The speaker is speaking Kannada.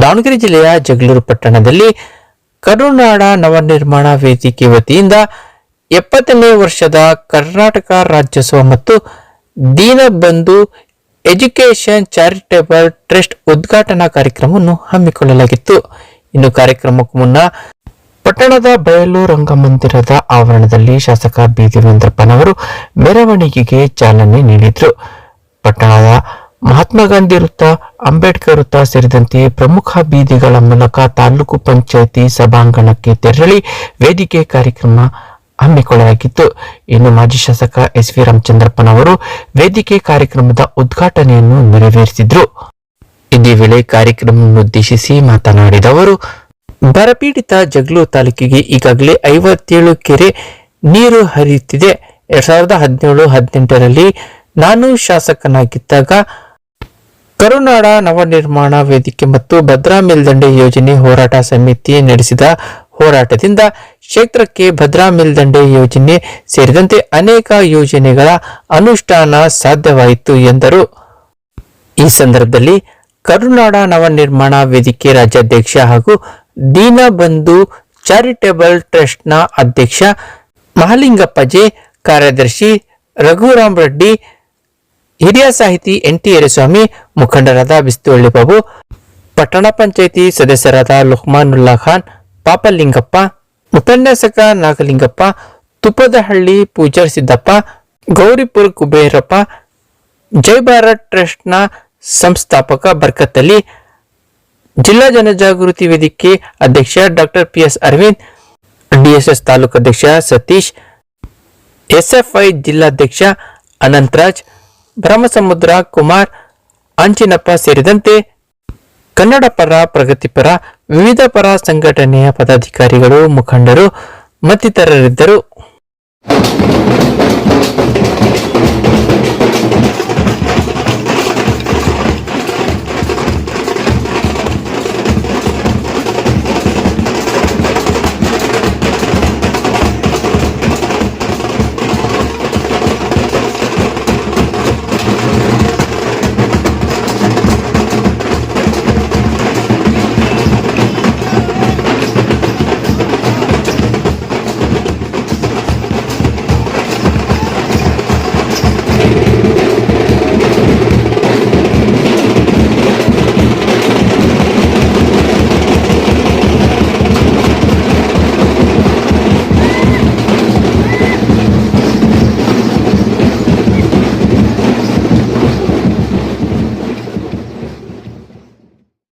ದಾವಣಗೆರೆ ಜಿಲ್ಲೆಯ ಜಗಳೂರು ಪಟ್ಟಣದಲ್ಲಿ ಕರುನಾಡ ನವನಿರ್ಮಾಣ ವೇದಿಕೆ ವತಿಯಿಂದ ಎಪ್ಪತ್ತನೇ ವರ್ಷದ ಕರ್ನಾಟಕ ರಾಜ್ಯೋತ್ಸವ ಮತ್ತು ದೀನಬಂಧು ಎಜುಕೇಶನ್ ಚಾರಿಟೇಬಲ್ ಟ್ರಸ್ಟ್ ಉದ್ಘಾಟನಾ ಕಾರ್ಯಕ್ರಮವನ್ನು ಹಮ್ಮಿಕೊಳ್ಳಲಾಗಿತ್ತು. ಇನ್ನು ಕಾರ್ಯಕ್ರಮಕ್ಕೂ ಮುನ್ನ ಪಟ್ಟಣದ ಬಯಲು ರಂಗಮಂದಿರದ ಆವರಣದಲ್ಲಿ ಶಾಸಕ ಬಿ ದೇವೇಂದ್ರಪ್ಪನವರು ಮೆರವಣಿಗೆಗೆ ಚಾಲನೆ ನೀಡಿದರು. ಪಟ್ಟಣದ ಮಹಾತ್ಮ ಗಾಂಧಿ ವೃತ್ತ, ಅಂಬೇಡ್ಕರ್ ವೃತ್ತ ಸೇರಿದಂತೆ ಪ್ರಮುಖ ಬೀದಿಗಳ ಮೂಲಕ ತಾಲೂಕು ಪಂಚಾಯಿತಿ ಸಭಾಂಗಣಕ್ಕೆ ತೆರಳಿ ವೇದಿಕೆ ಕಾರ್ಯಕ್ರಮ ಹಮ್ಮಿಕೊಳ್ಳಲಾಗಿತ್ತು. ಇನ್ನು ಮಾಜಿ ಶಾಸಕ ಎಸ್ ವಿ ರಾಮಚಂದ್ರಪ್ಪನವರು ವೇದಿಕೆ ಕಾರ್ಯಕ್ರಮದ ಉದ್ಘಾಟನೆಯನ್ನು ನೆರವೇರಿಸಿದ್ರು. ಇದೇ ವೇಳೆ ಕಾರ್ಯಕ್ರಮವನ್ನುದ್ದೇಶಿಸಿ ಮಾತನಾಡಿದ ಅವರು ಬರಪೀಡಿತ ಜಗಳೂರು ತಾಲೂಕಿಗೆ ಈಗಾಗಲೇ ಐವತ್ತೇಳು ಕೆರೆ ನೀರು ಹರಿಯುತ್ತಿದೆ. ಎರಡ್ ಸಾವಿರದ ಹದಿನೇಳು ಹದಿನೆಂಟರಲ್ಲಿ ನಾನು ಶಾಸಕನಾಗಿದ್ದಾಗ ಕರುನಾಡ ನವನಿರ್ಮಾಣ ವೇದಿಕೆ ಮತ್ತು ಭದ್ರಾ ಮೇಲ್ದಂಡೆ ಯೋಜನೆ ಹೋರಾಟ ಸಮಿತಿ ನಡೆಸಿದ ಹೋರಾಟದಿಂದ ಕ್ಷೇತ್ರಕ್ಕೆ ಭದ್ರಾ ಮೇಲ್ದಂಡೆ ಯೋಜನೆ ಸೇರಿದಂತೆ ಅನೇಕ ಯೋಜನೆಗಳ ಅನುಷ್ಠಾನ ಸಾಧ್ಯವಾಯಿತು ಎಂದರು. ಈ ಸಂದರ್ಭದಲ್ಲಿ ಕರುನಾಡ ನವನಿರ್ಮಾಣ ವೇದಿಕೆ ರಾಜ್ಯಾಧ್ಯಕ್ಷ ಹಾಗೂ ದೀನಬಂಧು ಚಾರಿಟೇಬಲ್ ಟ್ರಸ್ಟ್ನ ಅಧ್ಯಕ್ಷ ಮಹಾಲಿಂಗಪ್ಪಜೆ, ಕಾರ್ಯದರ್ಶಿ ರಘುರಾಮ್ ರೆಡ್ಡಿ ಹಿರಿಯ ಸಾಹಿತಿ ಎನ್ ಟಿ ಯರಸ್ವಾಮಿ ಮುಖಂಡರಾದ ಬಿಸ್ತುವಳ್ಳಿ ಬಾಬು, ಪಟ್ಟಣ ಪಂಚಾಯಿತಿ ಸದಸ್ಯರಾದ ಲುಹ್ಮಾನುಲ್ಲಾ ಖಾನ್, ಪಾಪಲಿಂಗಪ್ಪ, ಉಪನ್ಯಾಸಕ ನಾಗಲಿಂಗಪ್ಪ, ತುಪ್ಪದಹಳ್ಳಿ ಪೂಜಾರ್ ಸಿದ್ದಪ್ಪ, ಗೌರಿಪುರ್ ಕುಬೇರಪ್ಪ ಜೈ ಭಾರತ್ ಟ್ರಸ್ಟ್ನ ಸಂಸ್ಥಾಪಕ ಬರ್ಕತ್ತಲ್ಲಿ ಜಿಲ್ಲಾ ಜನಜಾಗೃತಿ ವೇದಿಕೆ ಅಧ್ಯಕ್ಷ doctor P S Aravind, DSS taluk ಅಧ್ಯಕ್ಷ ಸತೀಶ್, ಎಸ್ಎಫ್ಐ ಜಿಲ್ಲಾಧ್ಯಕ್ಷ ಅನಂತರಾಜ್ ಬ್ರಹ್ಮಸಮುದ್ರ ಕುಮಾರ್ ಅಂಚಿನಪ್ಪ ಸೇರಿದಂತೆ ಕನ್ನಡ ಪರ ಪ್ರಗತಿಪರ ವಿವಿಧ ಪರ ಸಂಘಟನೆಯ ಪದಾಧಿಕಾರಿಗಳು ಮುಖಂಡರು ಮತ್ತಿತರರಿದ್ದರು.